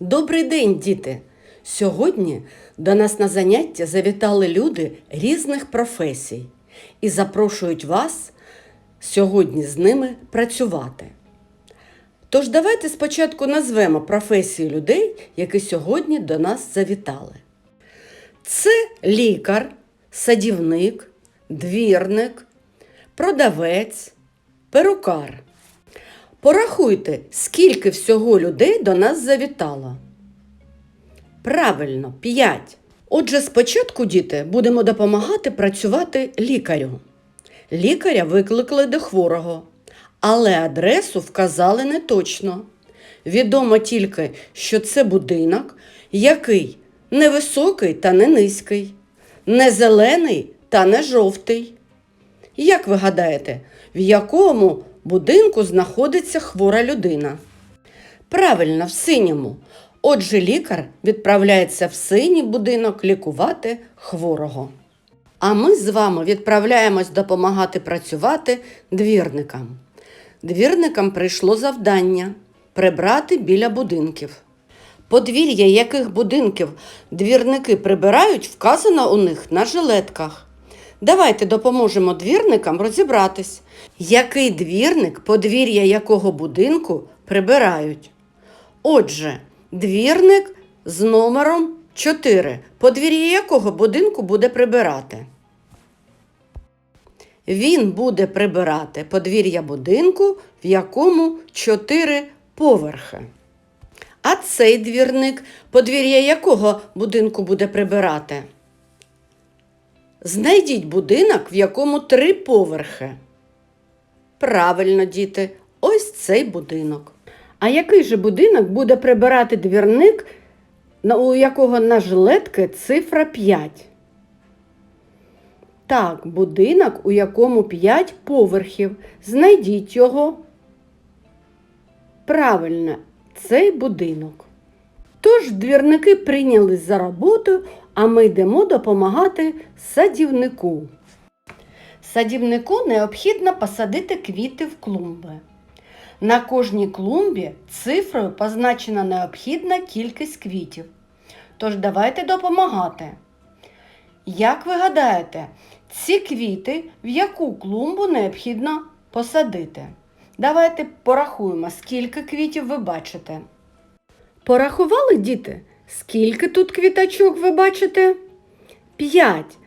Добрий день, діти! Сьогодні до нас на заняття завітали люди різних професій і запрошують вас сьогодні з ними працювати. Тож давайте спочатку назвемо професії людей, які сьогодні до нас завітали. Це лікар, садівник, двірник, продавець, перукар. Порахуйте, скільки всього людей до нас завітало. Правильно, 5. Отже, спочатку, діти, будемо допомагати працювати лікарю. Лікаря викликали до хворого, але адресу вказали не точно. Відомо тільки, що це будинок, який не високий та не низький, не зелений та не жовтий. Як ви гадаєте, в якому будинку знаходиться хвора людина? Правильно, в синьому. Отже, лікар відправляється в синій будинок лікувати хворого. А ми з вами відправляємось допомагати працювати двірникам. Двірникам прийшло завдання прибрати біля будинків. Подвір'я яких будинків двірники прибирають, вказано у них на жилетках. Давайте допоможемо двірникам розібратись, який двірник, подвір'я якого будинку прибирають. Отже, двірник з номером 4, подвір'я якого будинку буде прибирати. Він буде прибирати подвір'я будинку, в якому 4 поверхи. А цей двірник, подвір'я якого будинку буде прибирати? Знайдіть будинок, в якому три поверхи. Правильно, діти, ось цей будинок. А який же будинок буде прибирати двірник, у якого на жилетки цифра 5? Так, будинок, у якому 5 поверхів. Знайдіть його. Правильно, цей будинок. Тож двірники прийнялись за роботу, а ми йдемо допомагати садівнику. Садівнику необхідно посадити квіти в клумби. На кожній клумбі цифрою позначена необхідна кількість квітів. Тож давайте допомагати. Як ви гадаєте, ці квіти в яку клумбу необхідно посадити? Давайте порахуємо, скільки квітів ви бачите. Порахували, діти? Скільки тут квіточок ви бачите? П'ять.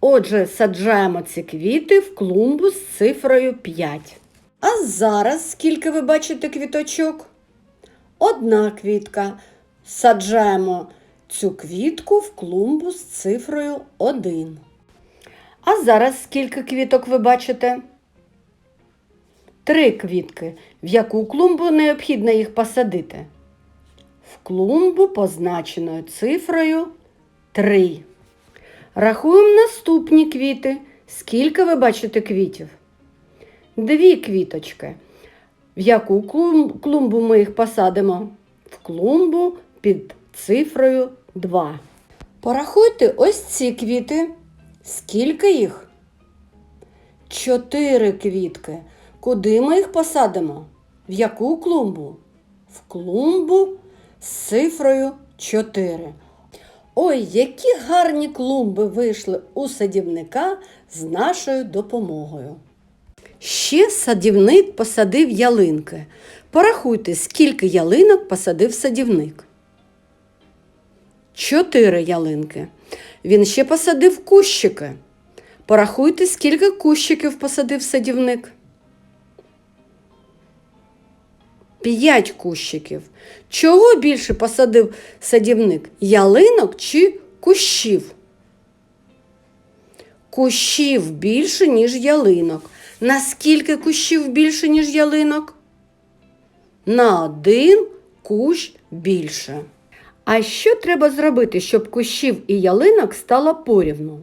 Отже, саджаємо ці квіти в клумбу з цифрою 5. А зараз скільки ви бачите квіточок? Одна квітка. Саджаємо цю квітку в клумбу з цифрою 1. А зараз скільки квіток ви бачите? Три квітки. В яку клумбу необхідно їх посадити? В клумбу позначеною цифрою 3. Рахуємо наступні квіти. Скільки ви бачите квітів? Дві квіточки. В яку клумбу ми їх посадимо? В клумбу під цифрою 2. Порахуйте ось ці квіти. Скільки їх? Чотири квітки. Куди ми їх посадимо? В яку клумбу? В клумбу з цифрою 4. Ой, які гарні клумби вийшли у садівника з нашою допомогою. Ще садівник посадив ялинки. Порахуйте, скільки ялинок посадив садівник. Чотири ялинки. Він ще посадив кущики. Порахуйте, скільки кущиків посадив садівник. П'ять кущиків. Чого більше посадив садівник? Ялинок чи кущів? Кущів більше, ніж ялинок. Наскільки кущів більше, ніж ялинок? На один кущ більше. А що треба зробити, щоб кущів і ялинок стало порівну?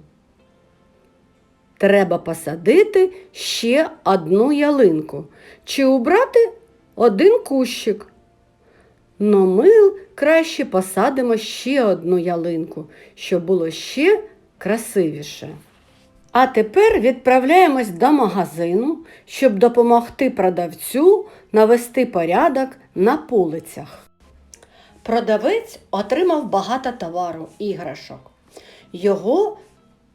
Треба посадити ще одну ялинку чи убрати один кущик. Но ми краще посадимо ще одну ялинку, щоб було ще красивіше. А тепер відправляємось до магазину, щоб допомогти продавцю навести порядок на полицях. Продавець отримав багато товару, іграшок. Його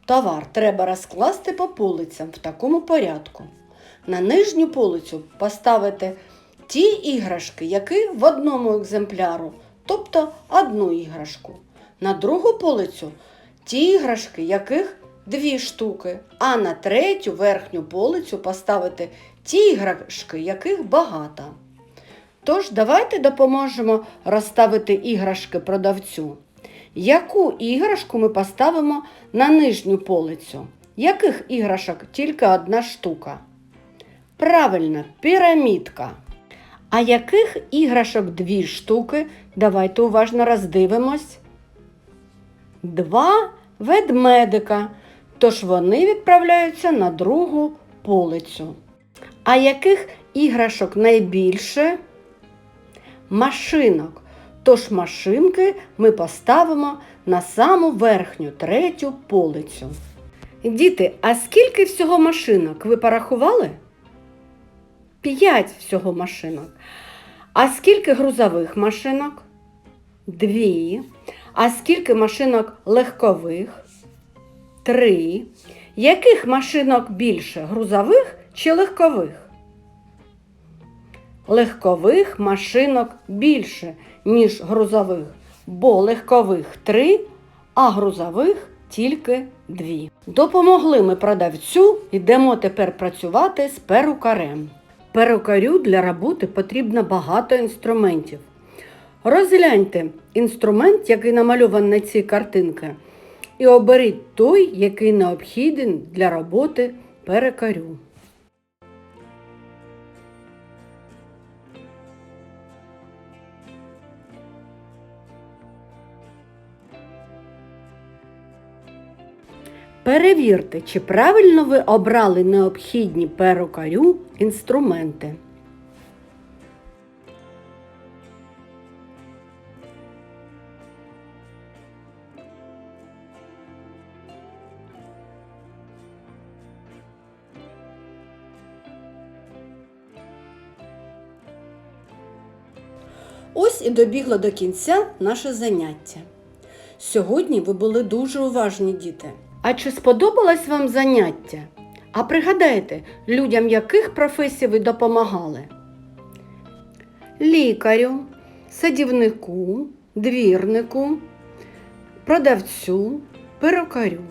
товар треба розкласти по полицям в такому порядку. На нижню полицю поставити ті іграшки, які в одному екземпляру, тобто одну іграшку. На другу полицю ті іграшки, яких дві штуки, а на третю верхню полицю поставити ті іграшки, яких багато. Тож давайте допоможемо розставити іграшки продавцю. Яку іграшку ми поставимо на нижню полицю? Яких іграшок тільки одна штука? Правильно, пірамідка. А яких іграшок дві штуки? Давайте уважно роздивимось. Два ведмедика. Тож вони відправляються на другу полицю. А яких іграшок найбільше? Машинок. Тож машинки ми поставимо на саму верхню третю полицю. Діти, а скільки всього машинок ви порахували? П'ять всього машинок. А скільки грузових машинок? Дві. А скільки машинок легкових? Три. Яких машинок більше? Грузових чи легкових? Легкових машинок більше, ніж грузових, бо легкових три, а грузових тільки дві. Допомогли ми продавцю, йдемо тепер працювати з перукарем. Перукарю для роботи потрібно багато інструментів. Розгляньте інструмент, який намальований на цій картинці, і оберіть той, який необхідний для роботи перукарю. Перевірте, чи правильно ви обрали необхідні перукарю інструменти. Ось і добігло до кінця наше заняття. Сьогодні ви були дуже уважні діти. А чи сподобалось вам заняття? А пригадайте, людям яких професій ви допомагали? Лікарю, садівнику, двірнику, продавцю, перукарю.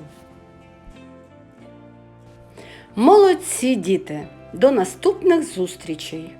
Молодці діти! До наступних зустрічей!